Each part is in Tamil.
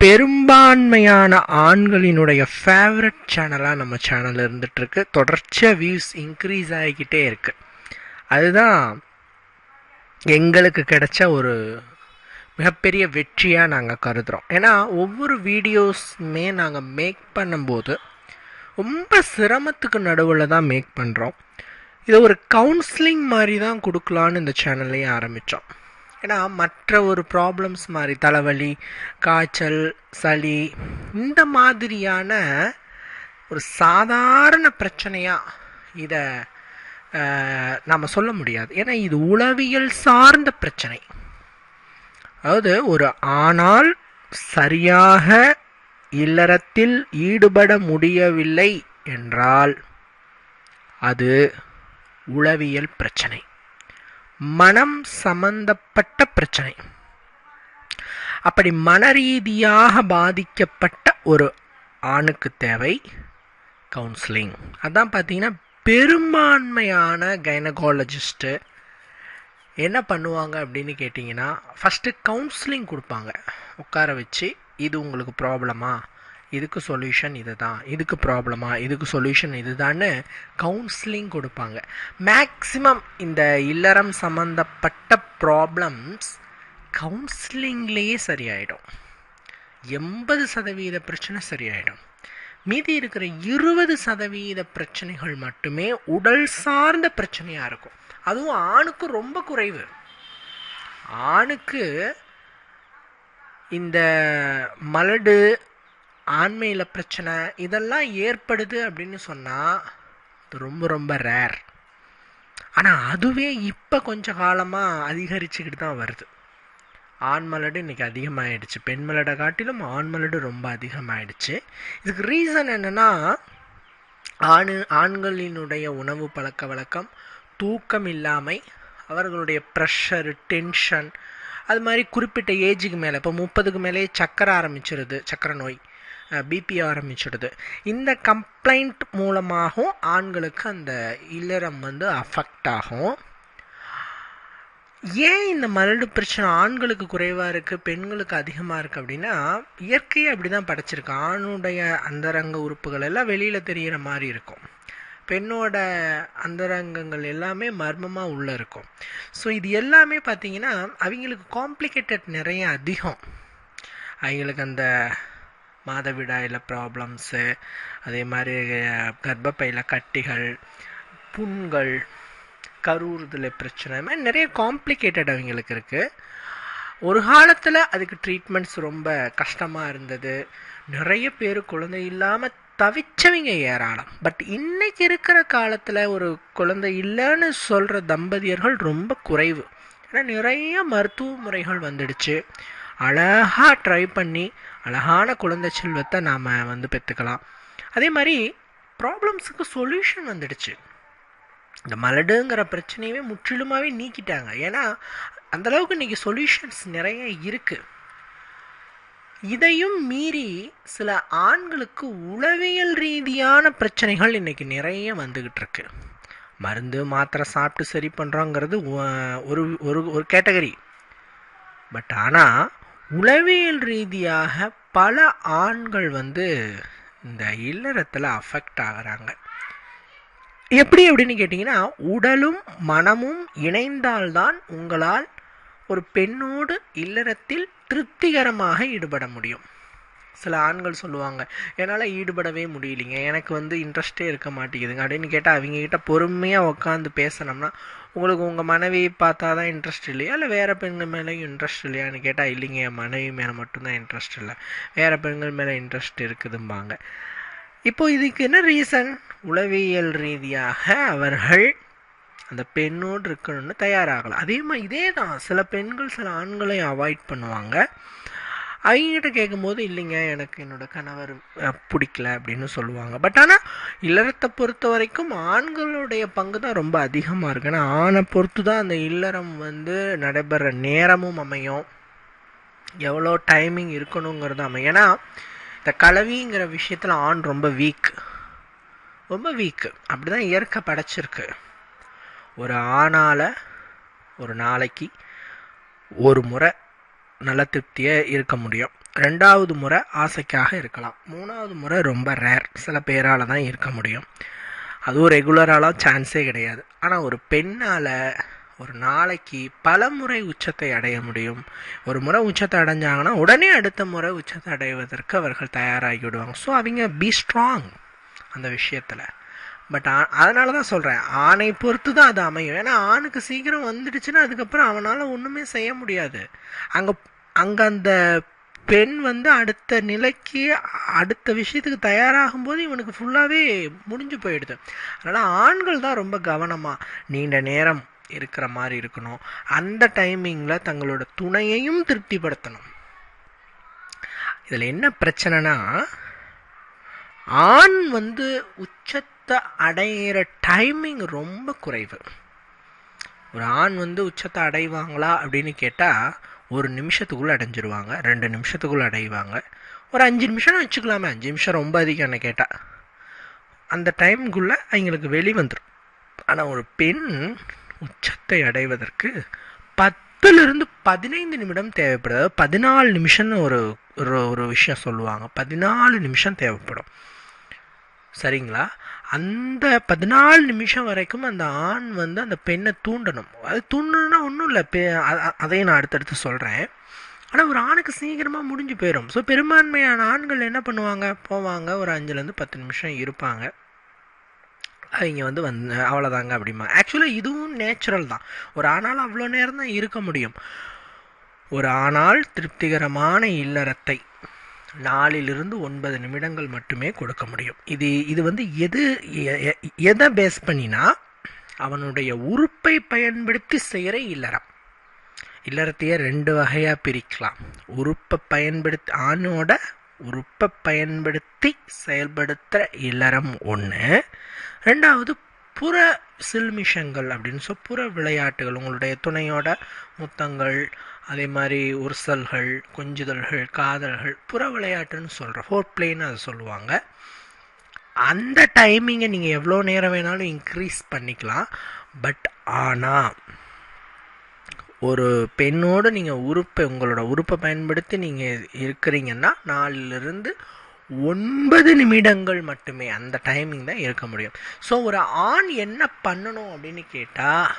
பெரும்பான்மையான ஆண்களினுடைய ஃபேவரட் சேனலாக நம்ம சேனல் இருந்துகிட்ருக்கு தொடர்ச்சியாக வியூஸ் இன்க்ரீஸ் ஆகிக்கிட்டே இருக்கு. அதுதான் எங்களுக்கு கிடைச்ச ஒரு மிகப்பெரிய வெற்றியாக நாங்கள் கருதுகிறோம் ஏன்னா ஒவ்வொரு வீடியோஸுமே நாங்கள் மேக் பண்ணும்போது ரொம்ப சிரமத்துக்கு நடுவில் தான் மேக் பண்ணுறோம் இதை ஒரு கவுன்சிலிங் மாதிரி தான் கொடுக்கலான்னு இந்த சேனல்லையும் ஆரம்பித்தோம் ஏன்னா மற்ற ஒரு ப்ராப்ளம்ஸ் மாதிரி தலைவலி காய்ச்சல் சளி இந்த மாதிரியான ஒரு சாதாரண பிரச்சனையாக இதை நாம் சொல்ல முடியாது. ஏன்னா இது உளவியல் சார்ந்த பிரச்சனை. அதாவது ஒரு ஆனால் சரியாக இல்லறத்தில் ஈடுபட முடியவில்லை என்றால் அது உளவியல் பிரச்சனை. மனம் சம்பந்தப்பட்ட பிரச்சனை. அப்படி மனரீதியாக பாதிக்கப்பட்ட ஒரு ஆணுக்கு தேவை கவுன்சிலிங் அதான் பார்த்தீங்கன்னா பெரும்பான்மையான கைனகாலஜிஸ்ட்டு என்ன பண்ணுவாங்க அப்படின்னு கேட்டிங்கன்னா ஃபஸ்ட்டு கவுன்சிலிங் கொடுப்பாங்க. உட்கார வச்சு இது உங்களுக்கு ப்ராப்ளமா இதுக்கு சொல்யூஷன் இது தான் இதுக்கு ப்ராப்ளமா இதுக்கு சொல்யூஷன் இதுதான்னு கவுன்சிலிங் கொடுப்பாங்க. மேக்சிமம் இந்த இல்லறம் சம்மந்தப்பட்ட ப்ராப்ளம்ஸ் கவுன்சிலிங்லேயே சரியாயிடும். எண்பது சதவீத பிரச்சனை சரியாயிடும். மீதி இருக்கிற இருபது சதவீத பிரச்சனைகள் மட்டுமே உடல் சார்ந்த பிரச்சனையாக இருக்கும். அதுவும் ஆணுக்கு ரொம்ப குறைவு. ஆணுக்கு இந்த மலடு ஆண்மையில் பிரச்சனை இதெல்லாம் ஏற்படுது அப்படின்னு சொன்னால் அது ரொம்ப ரொம்ப ரேர் ஆனால் அதுவே இப்போ கொஞ்ச காலமாக அதிகரிச்சுக்கிட்டு தான் வருது. ஆண் மலடு இன்றைக்கி அதிகமாகிடுச்சு பெண் மலடை காட்டிலும் ஆண் மலடு ரொம்ப அதிகமாகிடுச்சு இதுக்கு ரீசன் என்னென்னா ஆணு ஆண்களினுடைய உணவு பழக்க வழக்கம் தூக்கம் இல்லாமை அவர்களுடைய ப்ரெஷரு டென்ஷன் அது மாதிரி குறிப்பிட்ட ஏஜுக்கு மேலே இப்போ முப்பதுக்கு மேலேயே சக்கரை ஆரம்பிச்சிருது சக்கரை நோய். பிபி ஆரம்பிச்சிடுது. இந்த கம்ப்ளைண்ட் மூலமாகவும் ஆண்களுக்கு அந்த இல்லறம் வந்து அஃபெக்ட் ஆகும். ஏன் இந்த மரடு பிரச்சனை ஆண்களுக்கு குறைவாக இருக்குது பெண்களுக்கு அதிகமாக இருக்குது அப்படின்னா இயற்கையை அப்படி தான் படைச்சிருக்கு. ஆணுடைய அந்தரங்க உறுப்புகள் எல்லாம் வெளியில் தெரிகிற மாதிரி இருக்கும். பெண்ணோட அந்தரங்கங்கள் எல்லாமே மர்மமாக உள்ளே இருக்கும். ஸோ இது எல்லாமே பார்த்தீங்கன்னா அவங்களுக்கு காம்ப்ளிகேட்டட் நிறைய அதிகம். அவங்களுக்கு அந்த மாதவிடாயில் ப்ராப்ளம்ஸு அதே மாதிரி கர்ப்பப்பையில் கட்டிகள் புண்கள் கரூறுதல் பிரச்சனை இது மாதிரி நிறைய காம்ப்ளிகேட்டட் அவங்களுக்கு இருக்குது ஒரு காலத்தில் அதுக்கு ட்ரீட்மெண்ட்ஸ் ரொம்ப கஷ்டமாக இருந்தது. நிறைய பேர் குழந்தை இல்லாமல் தவிச்சவங்க ஏராளம். பட் இன்னைக்கு இருக்கிற காலத்தில் ஒரு குழந்தை இல்லைன்னு சொல்கிற தம்பதியர்கள் ரொம்ப குறைவு. ஏன்னா நிறைய மருத்துவ முறைகள் வந்துடுச்சு. அழகாக ட்ரை பண்ணி அழகான குழந்தை செல்வத்தை நாம் வந்து பெற்றுக்கலாம். அதே மாதிரி ப்ராப்ளம்ஸுக்கு சொல்யூஷன் வந்துடுச்சு. இந்த மலடுங்கிற பிரச்சனையவே முற்றிலுமாகவே நீக்கிட்டாங்க. ஏன்னா அந்தளவுக்கு இன்றைக்கி சொல்யூஷன்ஸ் நிறைய இருக்குது இதையும் மீறி சில ஆண்களுக்கு உளவியல் ரீதியான பிரச்சனைகள் இன்றைக்கி நிறைய வந்துக்கிட்டு இருக்கு. மருந்து மாத்திரை சாப்பிட்டு சரி பண்ணுறோங்கிறது ஒரு ஒரு ஒரு கேட்டகரி பட் ஆனால் உளவியல் ரீதியாக பல ஆண்கள் வந்து இந்த இல்லறத்தில் அஃபெக்ட் ஆகிறாங்க. எப்படி அப்படின்னு கேட்டிங்கன்னா உடலும் மனமும் இணைந்தால்தான் உங்களால் ஒரு பெண்ணோடு இல்லறத்தில் திருப்திகரமாக ஈடுபட முடியும். சில ஆண்கள் சொல்லுவாங்க என்னால் ஈடுபடவே முடியலைங்க. எனக்கு வந்து இன்ட்ரெஸ்டே இருக்க மாட்டேங்குதுங்க. அப்படின்னு கேட்டால் அவங்கக்கிட்ட பொறுமையாக உட்காந்து பேசினோம்னா உங்களுக்கு உங்கள் மனைவி பார்த்தா தான் இன்ட்ரெஸ்ட் இல்லையா? இல்லை வேறு பெண்கள் மேலேயும் இன்ட்ரெஸ்ட் இல்லையான்னு கேட்டால் இல்லைங்க என் மனைவி மேலே மட்டும்தான் இன்ட்ரெஸ்ட் இல்லை. வேறு பெண்கள் மேலே இன்ட்ரெஸ்ட் இருக்குதும்பாங்க. இப்போது இதுக்கு என்ன ரீசன் உளவியல் ரீதியாக அவர்கள் அந்த பெண்ணோடு இருக்கணும்னு தயாராகலாம் அதே மாதிரி இதே தான் சில பெண்கள் சில ஆண்களை அவாய்ட் பண்ணுவாங்க. அவங்ககிட்ட கேட்கும்போது இல்லைங்க எனக்கு என்னோடய கணவர் பிடிக்கல அப்படின்னு சொல்லுவாங்க. பட் ஆனால் இல்லறத்தை பொறுத்த வரைக்கும் ஆண்களுடைய பங்கு தான் ரொம்ப அதிகமாக இருக்கு. ஏன்னா ஆணை பொறுத்து தான் அந்த இல்லறம் வந்து நடைபெற நேரமும் அமையும். எவ்வளோ டைமிங் இருக்கணுங்கிறது அமையும். ஏன்னா இந்த கலவிங்கிற விஷயத்தில் ஆண் ரொம்ப வீக் ரொம்ப வீக்கு அப்படி தான் இயற்கை படைச்சிருக்கு. ஒரு ஆணால் ஒரு நாளைக்கு ஒரு முறை நல்ல திருப்தியாக இருக்க முடியும். ரெண்டாவது முறை ஆசைக்காக இருக்கலாம். மூணாவது முறை ரொம்ப ரேர் சில பேரால் தான் இருக்க முடியும். அதுவும் ரெகுலராலாம் சான்ஸே கிடையாது. ஆனால் ஒரு பெண்ணால் ஒரு நாளைக்கு பல முறை உச்சத்தை அடைய முடியும். ஒரு முறை உச்சத்தை அடைஞ்சாங்கன்னா உடனே அடுத்த முறை உச்சத்தை அடைவதற்கு அவர்கள் தயாராகி விடுவாங்க ஸோ அவங்க பி ஸ்ட்ராங் அந்த விஷயத்தில். பட் அதனால தான் சொல்கிறேன் ஆணை பொறுத்து தான் அது அமையும். ஏன்னா ஆணுக்கு சீக்கிரம் வந்துடுச்சுன்னா அதுக்கப்புறம் அவனால் ஒன்றுமே செய்ய முடியாது. அங்கே அங்கே அந்த பெண் வந்து அடுத்த நிலைக்கு அடுத்த விஷயத்துக்கு தயாராகும் போது இவனுக்கு ஃபுல்லாகவே முடிஞ்சு போயிடுது. அதனால் ஆண்கள் தான் ரொம்ப கவனமாக நீண்ட நேரம் இருக்கிற மாதிரி இருக்கணும். அந்த டைமிங்கில் தங்களோட துணையையும் திருப்திப்படுத்தணும். இதில் என்ன பிரச்சனைனா ஆண் வந்து உச்சத்தை அடையிற டைமிங் ரொம்ப குறைவு. ஒரு ஆண் வந்து உச்சத்தை அடைவாங்களா அப்படின்னு கேட்டால் ஒரு நிமிஷத்துக்குள்ளே அடைஞ்சிருவாங்க ரெண்டு நிமிஷத்துக்குள்ளே அடைவாங்க. ஒரு அஞ்சு நிமிஷம் வச்சுக்கலாமே அஞ்சு நிமிஷம் ரொம்ப அதிகம் என்ன கேட்டால் அந்த டைமுக்குள்ளே அவங்களுக்கு வெளி வந்துடும் ஆனால் ஒரு பெண் உச்சத்தை அடைவதற்கு பத்துலேருந்து பதினைந்து நிமிடம் தேவைப்படுது. அதாவது பதினாலு நிமிஷம்னு ஒரு ஒரு ஒரு விஷயம் சொல்லுவாங்க. பதினாலு நிமிஷம் தேவைப்படும். சரிங்களா? அந்த பதினாலு நிமிஷம் வரைக்கும் அந்த ஆண் வந்து அந்த பெண்ணை தூண்டணும். அது தூண்டணும்னா ஒன்றும் இல்லை. பெ அதையும் நான் அடுத்தடுத்து சொல்கிறேன் ஆனால் ஒரு ஆணுக்கு சீக்கிரமாக முடிஞ்சு போயிடும் ஸோ பெரும்பான்மையான ஆண்கள் என்ன பண்ணுவாங்க? போவாங்க. ஒரு அஞ்சுலேருந்து பத்து நிமிஷம் இருப்பாங்க. அவங்க வந்து வந் அவ்வளோதாங்க அப்படிமா. ஆக்சுவலாக இதுவும் நேச்சுரல் தான். ஒரு ஆணால் அவ்வளோ நேரம் தான் இருக்க முடியும். ஒரு ஆணால் திருப்திகரமான இல்லறத்தை. நாலிலிருந்து ஒன்பது நிமிடங்கள் மட்டுமே கொடுக்க முடியும். இது இது வந்து எது எ- எ- எதை பேஸ் பண்ணினா அவனுடைய உறுப்பை பயன்படுத்தி செய்கிற இல்லறம். இல்லறத்தையே ரெண்டு வகையாக பிரிக்கலாம். உறுப்பை பயன்படுத்தி ஆணோட உறுப்பை பயன்படுத்தி செயல்படுத்துகிற இல்லறம் ஒன்று ரெண்டாவது புற சில்மிஷங்கள் அப்படின்னு சொல் புற விளையாட்டுகள் உங்களுடைய துணையோட முத்தங்கள் அதே மாதிரி உருசல்கள் கொஞ்சுதல்கள் காதல்கள் புற விளையாட்டுன்னு சொல்கிற ஃபோர் பிளேன்னு அதை சொல்லுவாங்க. அந்த டைமிங்கை நீங்கள் எவ்வளோ நேரம் வேணாலும் இன்க்ரீஸ் பண்ணிக்கலாம். பட் ஆனால் ஒரு பெண்ணோடு நீங்கள் உறுப்பை உங்களோட உறுப்பை பயன்படுத்தி நீங்கள் இருக்கிறீங்கன்னா நாலுலேருந்து ஒன்பது நிமிடங்கள் மட்டுமே அந்த டைமிங் தான் இருக்க முடியும். ஸோ ஒரு ஆண் என்ன பண்ணணும் அப்படின்னு கேட்டால்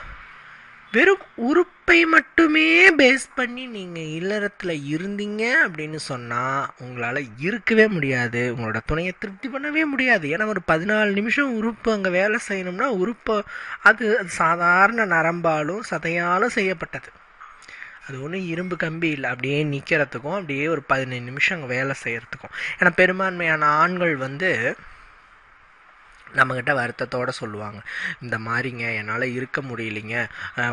வெறும் உறுப்பை மட்டுமே பேஸ் பண்ணி நீங்கள் இல்லறத்தில் இருந்தீங்க அப்படின்னு சொன்னால் உங்களால் இருக்கவே முடியாது. உங்களோட துணையை திருப்தி பண்ணவே முடியாது. ஏன்னா ஒரு பதினாலு நிமிஷம் உறுப்பு அங்கே வேலை செய்யணும்னா உறுப்பு அது அது சாதாரண நரம்பாலும் சதையாலும் செய்யப்பட்டது. அது ஒன்றும் இரும்பு கம்பி இல்லை அப்படியே நிற்கிறதுக்கும் அப்படியே ஒரு பதினஞ்சு நிமிஷம் அங்கே வேலை செய்கிறதுக்கும் ஏன்னா பெரும்பான்மையான ஆண்கள் வந்து நம்மக்கிட்ட வருத்தத்தோடு சொல்லுவாங்க. இந்த மாதிரிங்க என்னால் இருக்க முடியலைங்க.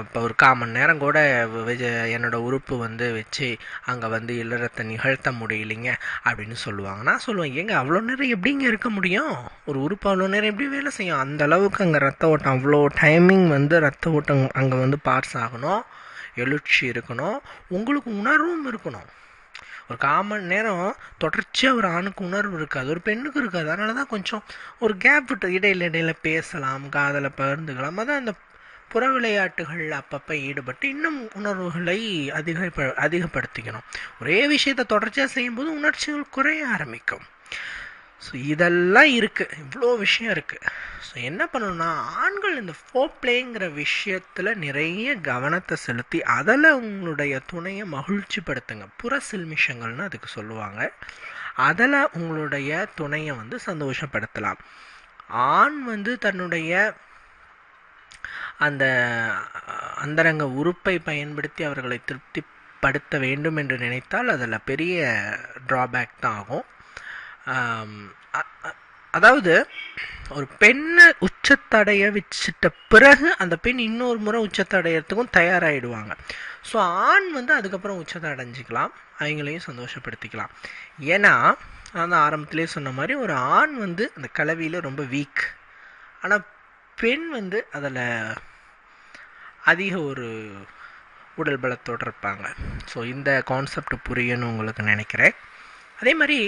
இப்போ ஒரு கால் மணி நேரம் கூட என்னோடய என்னோட உறுப்பு வந்து வச்சு அங்கே வந்து இல்லறத்தை நிகழ்த்த முடியலைங்க அப்படின்னு சொல்லுவாங்க. நான் சொல்லுவேன் ஏங்க அவ்வளோ நேரம் எப்படிங்க இருக்க முடியும்? ஒரு உறுப்பு அவ்வளோ நேரம் எப்படி வேலை செய்யும்? அந்த அளவுக்கு அங்கே ரத்த ஓட்டம் அவ்வளோ டைமிங் வந்து ரத்த ஓட்டம் அங்கே வந்து பார்ஸ் ஆகணும். எழுச்சி இருக்கணும். உங்களுக்கு உணர்வும் இருக்கணும். ஒரு கால் மணி நேரம் தொடர்ச்சியாக ஒரு ஆணுக்கு உணர்வு இருக்காது ஒரு பெண்ணுக்கு இருக்காது. அதனால தான் கொஞ்சம் ஒரு கேப் விட்டு இடையில இடையில பேசலாம் காதலை பகிர்ந்துக்கலாம். அதான் அந்த புற விளையாட்டுகள் அப்பப்போ ஈடுபட்டு இன்னும் உணர்வுகளை அதிக அதிகப்படுத்திக்கணும். ஒரே விஷயத்தை தொடர்ச்சியாக செய்யும்போது உணர்ச்சிகள் குறைய ஆரம்பிக்கும். ஸோ இதெல்லாம் இருக்குது இவ்வளோ விஷயம் இருக்குது ஸோ என்ன பண்ணணும்னா ஆண்கள் இந்த ஃபோ பிளேங்கிற விஷயத்தில் நிறைய கவனத்தை செலுத்தி அதில் உங்களுடைய துணையை மகிழ்ச்சிப்படுத்துங்க. புற சில்மிஷங்கள்னு அதுக்கு சொல்லுவாங்க. அதில் உங்களுடைய துணையை வந்து சந்தோஷப்படுத்தலாம். ஆண் வந்து தன்னுடைய அந்த அந்தரங்க உறுப்பை பயன்படுத்தி அவர்களை திருப்திப்படுத்த வேண்டும் என்று நினைத்தால் அதில் பெரிய ட்ராபேக் தான் ஆகும். அதாவது ஒரு பெண்ணை உச்சத்தடைய வச்சுட்ட பிறகு அந்த பெண் இன்னொரு முறை உச்சத்தடையறதுக்கும் தயாராகிடுவாங்க ஸோ ஆண் வந்து அதுக்கப்புறம் உச்சத்தை அடைஞ்சிக்கலாம் அவங்களையும் சந்தோஷப்படுத்திக்கலாம். ஏன்னா நான் ஆரம்பத்திலே சொன்ன மாதிரி ஒரு ஆண் வந்து அந்த கலவியில் ரொம்ப வீக் ஆனால் பெண் வந்து அதில் அதிக ஒரு உடல் பலத்தோடு இருப்பாங்க. ஸோ இந்த கான்செப்ட் புரியணும்னு உங்களுக்கு நினைக்கிறேன். அதே மாதிரி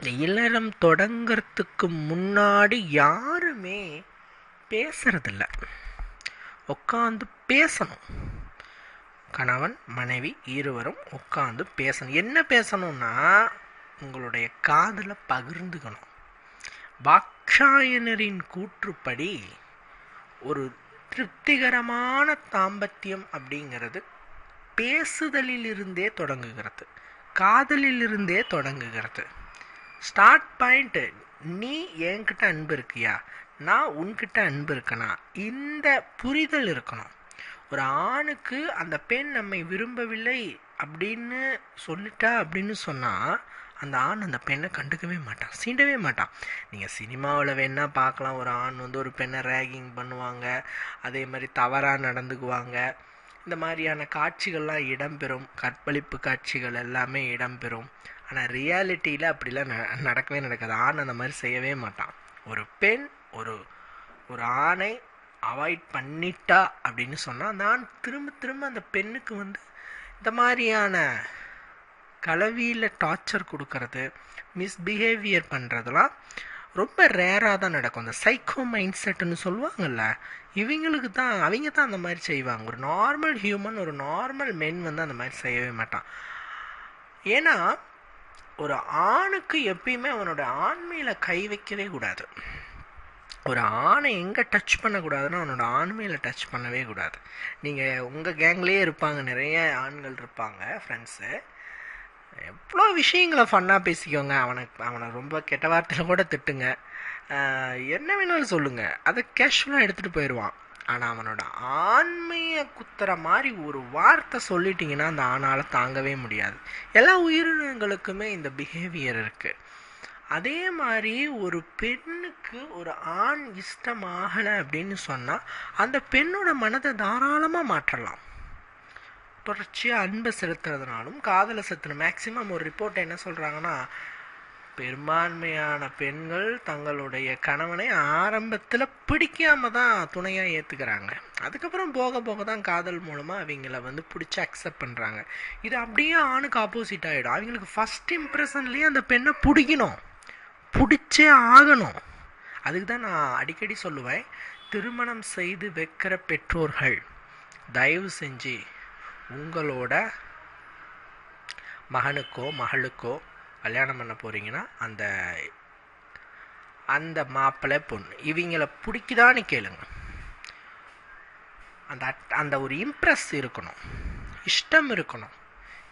இந்த இல்லறம் தொடங்கிறதுக்கு முன்னாடி யாருமே பேசுறதில்ல. உட்காந்து பேசணும். கணவன் மனைவி இருவரும் உட்காந்து பேசணும். என்ன பேசணும்னா உங்களுடைய காதலை பகிர்ந்துக்கணும். பாக்ஷாயனரின் கூற்றுப்படி ஒரு திருப்திகரமான தாம்பத்தியம் அப்படிங்கிறது பேசுதலிலிருந்தே தொடங்குகிறது. காதலிலிருந்தே தொடங்குகிறது. ஸ்டார்ட் பாயிண்ட்டு நீ என்கிட்ட அன்பு இருக்கியா? நான் உன்கிட்ட அன்பு இருக்கனா? இந்த புரிதல் இருக்கணும். ஒரு ஆணுக்கு அந்த பெண் நம்மை விரும்பவில்லை அப்படின்னு சொல்லிட்டா அப்படின்னு சொன்னால் அந்த ஆண் அந்த பெண்ணை கண்டுக்கவே மாட்டான் சீண்டவே மாட்டான். நீங்கள் சினிமாவில் வேணால் பார்க்கலாம். ஒரு ஆண் வந்து ஒரு பெண்ணை ரேகிங் பண்ணுவாங்க. அதே மாதிரி தவறாக நடந்துக்குவாங்க. இந்த மாதிரியான காட்சிகள்லாம் இடம்பெறும். கற்பழிப்பு காட்சிகள் எல்லாமே இடம்பெறும். ஆனால் ரியாலிட்டியில் அப்படிலாம் ந நடக்கவே நடக்காது. ஆண் அந்த மாதிரி செய்யவே மாட்டான். ஒரு பெண் ஒரு ஒரு ஆணை அவாய்ட் பண்ணிட்டா அப்படின்னு சொன்னால் அந்த ஆண் திரும்ப திரும்ப அந்த பெண்ணுக்கு வந்து இந்த மாதிரியான கலவியில் டார்ச்சர் கொடுக்கறது மிஸ்பிஹேவியர் பண்ணுறதுலாம் ரொம்ப ரேராக தான் நடக்கும். அந்த சைக்கோ மைண்ட் செட்டுன்னு சொல்லுவாங்கள்ல இவங்களுக்கு தான் அவங்க தான் அந்த மாதிரி செய்வாங்க. ஒரு நார்மல் ஹியூமன் ஒரு நார்மல் மென் வந்து அந்த மாதிரி செய்யவே மாட்டான். ஏன்னா ஒரு ஆணுக்கு எப்பயுமே அவனோட ஆண்மையில் கை வைக்கவே கூடாது. ஒரு ஆணை எங்கே டச் பண்ணக்கூடாதுன்னா அவனோட ஆண்மையில் டச் பண்ணவே கூடாது. நீங்கள் உங்கள் கேங்லேயே இருப்பாங்க நிறைய ஆண்கள் இருப்பாங்க ஃப்ரெண்ட்ஸு எவ்வளோ விஷயங்களை ஃபன்னாக பேசிக்கோங்க. அவனுக்கு அவனை ரொம்ப கெட்ட வார்த்தையில் கூட திட்டுங்க. என்ன வேணாலும் சொல்லுங்கள் அதை கேஷுவலாக எடுத்துகிட்டு போயிடுவான் ஆனால் அவனோட ஆண்மையை குத்துற மாதிரி ஒரு வார்த்தை சொல்லிட்டிங்கன்னா அந்த ஆணால் தாங்கவே முடியாது. எல்லா உயிரினங்களுக்குமே இந்த பிஹேவியர் இருக்குது அதே மாதிரி ஒரு பெண்ணுக்கு ஒரு ஆண் இஷ்டமாகலை அப்படின்னு சொன்னால் அந்த பெண்ணோட மனதை தாராளமாக மாற்றலாம். தொடர்ச்சியாக அன்பை செலுத்துறதுனாலும் காதலை செலுத்தணும். மேக்சிமம் ஒரு ரிப்போர்ட் என்ன சொல்கிறாங்கன்னா பெரும்பான்மையான பெண்கள் தங்களுடைய கணவனை ஆரம்பத்தில் பிடிக்காம தான் துணையாக ஏற்றுக்கிறாங்க அதுக்கப்புறம் போக போக தான் காதல் மூலமாக அவங்கள வந்து பிடிச்சி அக்செப்ட் பண்ணுறாங்க இது அப்படியே ஆணுக்கு ஆப்போசிட் ஆகிடும் அவங்களுக்கு ஃபஸ்ட் இம்ப்ரெஷன்லேயே அந்த பெண்ணை பிடிக்கணும். பிடிச்சே ஆகணும். அதுக்கு தான் நான் அடிக்கடி சொல்லுவேன். திருமணம் செய்து வைக்கிற பெற்றோர்கள் தயவு செஞ்சு உங்களோட மகனுக்கோ மகளுக்கோ கல்யாணம் பண்ண போகிறீங்கன்னா அந்த அந்த மாப்பிள்ளை பொண்ணு. இவங்கள பிடிக்குதான்னு கேளுங்க. அந்த அந்த ஒரு இம்ப்ரெஸ் இருக்கணும். இஷ்டம் இருக்கணும்.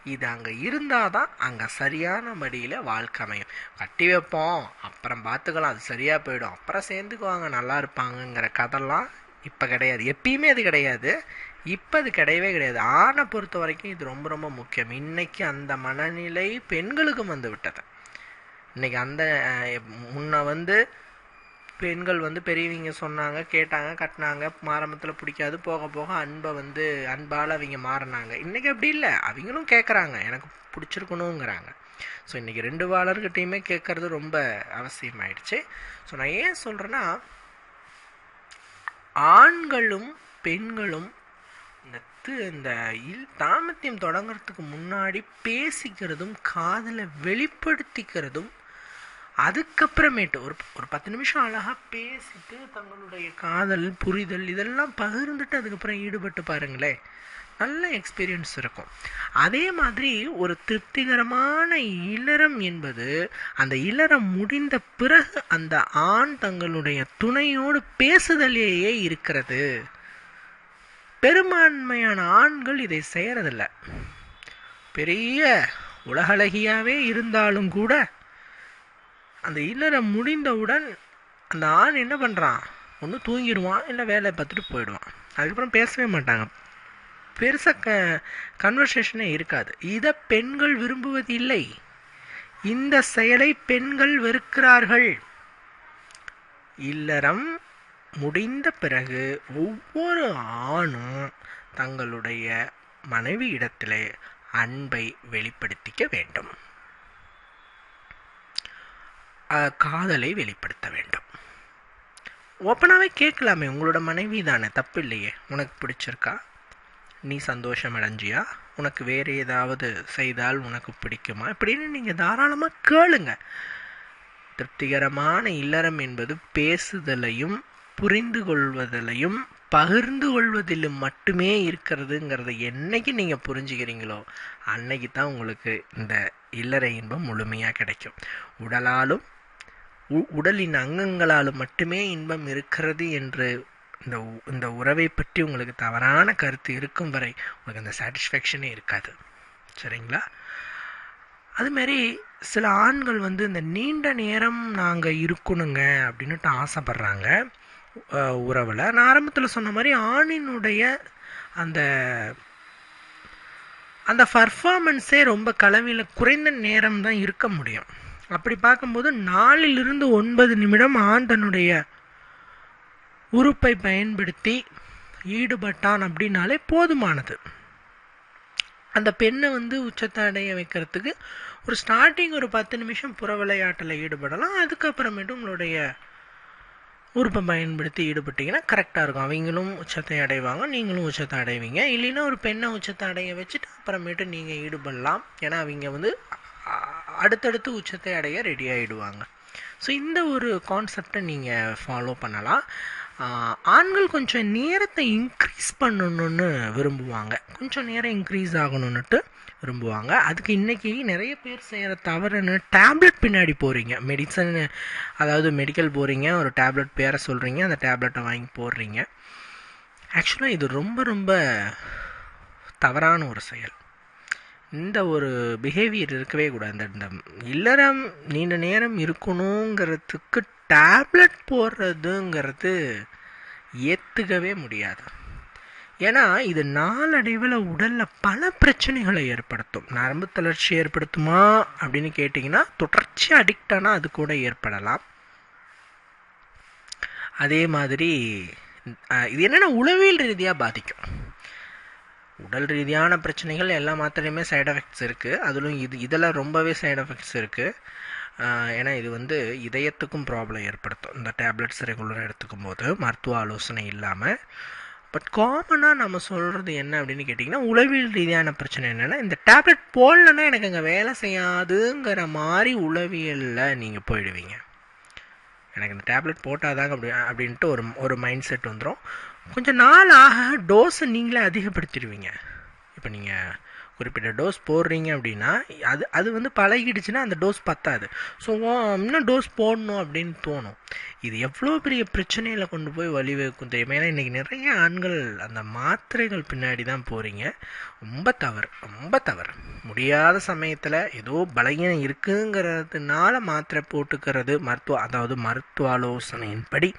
இது அங்கே இருந்தால் தான் அங்கே சரியான மடியில் வாழ்க்கை அமையும். கட்டி வைப்போம் அப்புறம் பார்த்துக்கலாம் அது சரியாக போயிடும். அப்புறம் சேர்ந்துக்குவாங்க நல்லா இருப்பாங்கங்கிற கதைலாம் இப்போ கிடையாது. எப்பயுமே அது கிடையாது. இப்போ அது கிடையவே கிடையாது. ஆணை பொறுத்த வரைக்கும் இது ரொம்ப ரொம்ப முக்கியம். இன்னைக்கு அந்த மனநிலை பெண்களுக்கும் வந்து விட்டது. இன்னைக்கு அந்த முன்ன வந்து பெண்கள் வந்து பெரியவங்க சொன்னாங்க கேட்டாங்க கட்டினாங்க ஆரம்பத்தில் பிடிக்காது போக போக அன்பை வந்து அன்பால் அவங்க மாறினாங்க. இன்றைக்கி அப்படி இல்லை. அவங்களும் கேட்குறாங்க எனக்கு பிடிச்சிருக்கணுங்கிறாங்க ஸோ இன்றைக்கி ரெண்டு வாழர்கிட்டையுமே கேட்குறது ரொம்ப அவசியமாயிடுச்சு. ஸோ நான் ஏன் சொல்கிறேன்னா ஆண்களும் பெண்களும் இந்த இந்த இல் தாமத்தியம் தொடங்குறதுக்கு முன்னாடி பேசிக்கிறதும் காதலை வெளிப்படுத்திக்கிறதும் அதுக்கப்புறமேட்டு ஒரு ஒரு பத்து நிமிஷம் அழகாக பேசிட்டு தங்களுடைய காதல் புரிதல் இதெல்லாம் பகிர்ந்துட்டு அதுக்கப்புறம் ஈடுபட்டு பாருங்களேன். நல்ல எக்ஸ்பீரியன்ஸ் இருக்கும். அதே மாதிரி ஒரு திருப்திகரமான இல்லறம் என்பது அந்த இல்லறம் முடிந்த பிறகு அந்த ஆண் தங்களுடைய துணையோடு பேசுதலேயே இருக்கிறது. பெரும்பான்மையான ஆண்கள் இதை செய்கிறதில்ல பெரிய உலகழகியாகவே இருந்தாலும் கூட அந்த இல்லறம் முடிந்தவுடன் அந்த ஆண் என்ன பண்ணுறான் ஒன்று தூங்கிடுவான் இல்லை வேலையை பார்த்துட்டு போயிடுவான். அதுக்கப்புறம் பேசவே மாட்டாங்க. பெருசாக க கன்வர்சேஷனே இருக்காது. இதை பெண்கள் விரும்புவது இல்லை. இந்த செயலை பெண்கள் வெறுக்கிறார்கள். இல்லறம் முடிந்த பிறகு ஒவ்வொரு ஆணும் தங்களுடைய மனைவி இடத்திலே அன்பை வெளிப்படுத்திக்க வேண்டும். காதலை வெளிப்படுத்த வேண்டும். ஓப்பனாகவே கேட்கலாமே உங்களோட மனைவி தானே தப்பு இல்லையே உனக்கு பிடிச்சிருக்கா? நீ சந்தோஷம் அடைஞ்சியா? உனக்கு வேறு ஏதாவது செய்தால் உனக்கு பிடிக்குமா? இப்படின்னு நீங்கள் தாராளமாக கேளுங்க. திருப்திகரமான இல்லறம் என்பது பேசுதலையும் புரிந்து கொள்வதிலையும் பகிர்ந்து கொள்வதிலும் மட்டுமே இருக்கிறதுங்கிறத என்னைக்கு நீங்கள் புரிஞ்சுக்கிறீங்களோ அன்னைக்கு தான் உங்களுக்கு இந்த இல்லற இன்பம் முழுமையாக கிடைக்கும். உடலாலும் உ- உடலின் அங்கங்களாலும் மட்டுமே இன்பம் இருக்கிறது என்று இந்த இந்த உறவை பற்றி உங்களுக்கு தவறான கருத்து இருக்கும் வரை உங்களுக்கு அந்த சாட்டிஸ்ஃபேக்ஷனே இருக்காது. சரிங்களா? அதுமாரி சில ஆண்கள் வந்து இந்த நீண்ட நேரம் நாங்கள் இருக்கணுங்க அப்படின்னுட்டு ஆசைப்படுறாங்க உறவில். நான் ஆரம்பத்தில் சொன்ன மாதிரி ஆணினுடைய அந்த அந்த பர்ஃபார்மன்ஸே ரொம்ப கலவையில் குறைந்த நேரம் தான் இருக்க முடியும். அப்படி பார்க்கும்போது நாலிலிருந்து ஒன்பது நிமிடம் ஆண் தன்னுடைய உறுப்பை பயன்படுத்தி ஈடுபட்டான் அப்படின்னாலே போதுமானது. அந்த பெண்ணை வந்து உச்சத்தை அடைய வைக்கிறதுக்கு ஒரு ஸ்டார்டிங் ஒரு பத்து நிமிஷம் புற விளையாட்டில் ஈடுபடலாம். அதுக்கப்புறமேட்டு உங்களுடைய உறுப்பை பயன்படுத்தி ஈடுபட்டிங்கன்னா கரெக்டாக இருக்கும். அவங்களும் உச்சத்தை அடைவாங்க நீங்களும் உச்சத்தை அடைவீங்க. இல்லைன்னா ஒரு பெண்ணை உச்சத்தை அடைய வச்சுட்டு அப்புறமேட்டு நீங்கள் ஈடுபடலாம். ஏன்னா அவங்க வந்து அடுத்தடுத்து உச்சத்தை அடைய ரெடி ஆகிடுவாங்க ஸோ இந்த ஒரு கான்செப்டை நீங்கள் ஃபாலோ பண்ணலாம். ஆண்கள் கொஞ்சம் நேரத்தை இன்க்ரீஸ் பண்ணணும்னு விரும்புவாங்க. கொஞ்சம் நேரம் இன்க்ரீஸ் ஆகணும்னுட்டு விரும்புவாங்க. அதுக்கு இன்றைக்கி நிறைய பேர் செய்கிற தவறுன்னு டேப்லெட் பின்னாடி போகிறீங்க மெடிசன் அதாவது மெடிக்கல் போகிறீங்க ஒரு டேப்லெட் பேரை சொல்கிறீங்க அந்த டேப்லெட்டை வாங்கி போடுறீங்க. ஆக்சுவலாக இது ரொம்ப ரொம்ப தவறான ஒரு செயல். இந்த ஒரு பிஹேவியர் இருக்கவே கூடாது. இந்த இல்லறம் நீண்ட நேரம் இருக்கணுங்கிறதுக்கு டேப்லெட் போடுறதுங்கிறது ஏற்றுக்கவே முடியாது. ஏன்னா இது நாளடைவில் உடலில் பல பிரச்சனைகளை ஏற்படுத்தும். நரம்பு தளர்ச்சி ஏற்படுத்துமா அப்படின்னு கேட்டிங்கன்னா தொடர்ச்சியாக அடிக்ட் ஆனால் அது கூட ஏற்படலாம். அதே மாதிரி இது என்னென்னா உளவியல் ரீதியாக பாதிக்கும். உடல் ரீதியான பிரச்சனைகள் எல்லா மாத்திரையுமே சைடு எஃபெக்ட்ஸ் இருக்குது அதிலும் இது இதெல்லாம் ரொம்பவே சைடு எஃபெக்ட்ஸ் இருக்குது ஏன்னா இது வந்து இதயத்துக்கும் ப்ராப்ளம் ஏற்படுத்தும். இந்த டேப்லெட்ஸ் ரெகுலராக எடுத்துக்கும் போது மருத்துவ ஆலோசனை இல்லாமல் பட் காமனாக நம்ம சொல்கிறது என்ன அப்படின்னு கேட்டிங்கன்னா உளவியல் ரீதியான பிரச்சனை என்னென்னா இந்த டேப்லெட் போடலன்னா எனக்கு அங்கே வேலை செய்யாதுங்கிற மாதிரி உளவியலில் நீங்கள் போயிடுவீங்க. எனக்கு இந்த டேப்லெட் போட்டாதாங்க அப்படி அப்படின்ட்டு ஒரு ஒரு மைண்ட் செட் வந்துடும் கொஞ்சம் நாள் ஆக டோஸை நீங்களே அதிகப்படுத்திடுவீங்க. இப்போ நீங்கள் குறிப்பிட்ட டோஸ் போடுறீங்க அப்படின்னா அது அது வந்து பழகிடுச்சுன்னா அந்த டோஸ் பத்தாது. ஸோ இன்னும் டோஸ் போடணும் அப்படின்னு தோணும். இது எவ்வளோ பெரிய பிரச்சனையில் கொண்டு போய் வழிவகுக்கும் தெரியுமா? ஏன்னா இன்றைக்கி நிறைய ஆண்கள் அந்த மாத்திரைகள் பின்னாடி தான் போகிறீங்க ரொம்ப தவறு ரொம்ப தவறு. முடியாத சமயத்தில் ஏதோ பலகீனம் இருக்குங்கிறதுனால மாத்திரை போட்டுக்கிறது மருத்துவ அதாவது மருத்துவ ஆலோசனையின்படி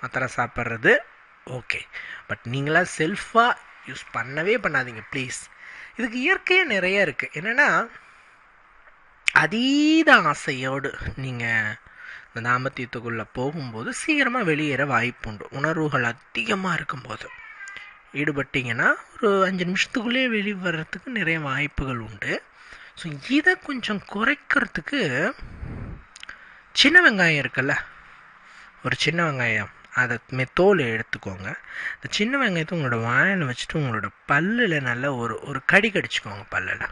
மாத்திரை சாப்பிட்றது ஓகே. பட் நீங்களாக செல்ஃபாக யூஸ் பண்ணவே பண்ணாதீங்க ப்ளீஸ். இதுக்கு இயற்கையாக நிறைய இருக்குது என்னென்னா அதீத ஆசையோடு நீங்கள் இந்த தாம்பத்தியத்துக்குள்ளே போகும்போது சீக்கிரமாக வெளியேற வாய்ப்பு உண்டு. உணர்வுகள் அதிகமாக இருக்கும்போது. ஈடுபட்டீங்கன்னா ஒரு அஞ்சு நிமிஷத்துக்குள்ளேயே வெளியே வர்றதுக்கு நிறைய வாய்ப்புகள் உண்டு. ஸோ இதை கொஞ்சம் குறைக்கிறதுக்கு சின்ன வெங்காயம் இருக்குல்ல? ஒரு சின்ன வெங்காயம். அதை மே தோலை எடுத்துக்கோங்க. இந்த சின்ன வெங்காயத்தை உங்களோட வாயில் வச்சுட்டு உங்களோட பல்லில் நல்லா ஒரு ஒரு கடி கடிச்சுக்கோங்க பல்லில்.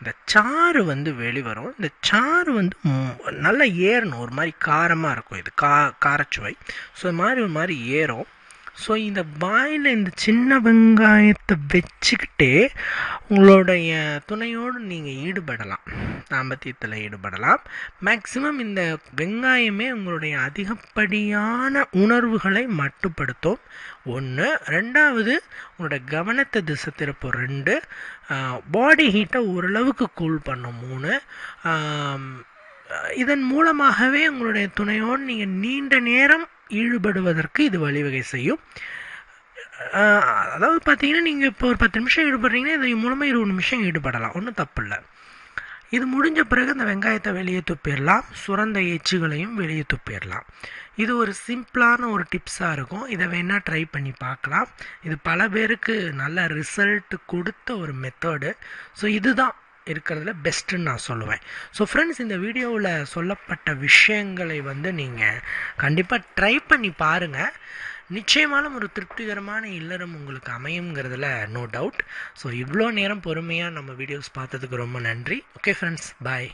இந்த சாறு வந்து வெளிவரும் இந்த சாறு வந்து நல்லா ஏறணும். ஒரு மாதிரி காரமாக இருக்கும் இது. கா காரச்சுவை. ஸோ இது மாதிரி ஒரு மாதிரி ஏறும். ஸோ இந்த வாயில் இந்த சின்ன வெங்காயத்தை வச்சுக்கிட்டே உங்களுடைய துணையோடு நீங்கள் ஈடுபடலாம். தாம்பத்தியத்தில் ஈடுபடலாம். மேக்சிமம் இந்த வெங்காயமே உங்களுடைய அதிகப்படியான உணர்வுகளை மட்டுப்படுத்தும். ஒன்று ரெண்டாவது உங்களோட கவனத்தை திசை திருப்பும் ரெண்டு பாடி ஹீட்டை ஓரளவுக்கு கூல் பண்ணும். மூணு இதன் மூலமாகவே உங்களுடைய துணையோடு நீங்கள் நீண்ட நேரம் ஈடுபடுவதற்கு இது வழிவகை செய்யும். அதாவது பார்த்தீங்கன்னா நீங்கள் இப்போ ஒரு பத்து நிமிஷம் ஈடுபடுறீங்கன்னா இது மூலமாக இருபது நிமிஷம் ஈடுபடலாம். ஒன்றும் தப்பு இல்லை இது முடிஞ்ச பிறகு அந்த வெங்காயத்தை வெளியே துப்பிடலாம். சுரந்த எச்சுகளையும் வெளியே துப்பிடலாம். இது ஒரு சிம்பிளான ஒரு டிப்ஸாக இருக்கும். இதை வேணால் ட்ரை பண்ணி பார்க்கலாம். இது பல பேருக்கு நல்ல ரிசல்ட் கொடுத்த ஒரு மெத்தடு ஸோ இதுதான். இருக்கிறதுல பெஸ்ட்டுன்னு நான் சொல்லுவேன். ஸோ ஃப்ரெண்ட்ஸ் இந்த வீடியோவில் சொல்லப்பட்ட விஷயங்களை வந்து நீங்கள் கண்டிப்பாக ட்ரை பண்ணி பாருங்கள் நிச்சயமான ஒரு திருப்திகரமான இல்லறம் உங்களுக்கு அமையுங்கிறதுல நோ டவுட் ஸோ இவ்வளோ நேரம் பொறுமையாக நம்ம வீடியோஸ் பார்த்ததுக்கு ரொம்ப நன்றி. Okay friends bye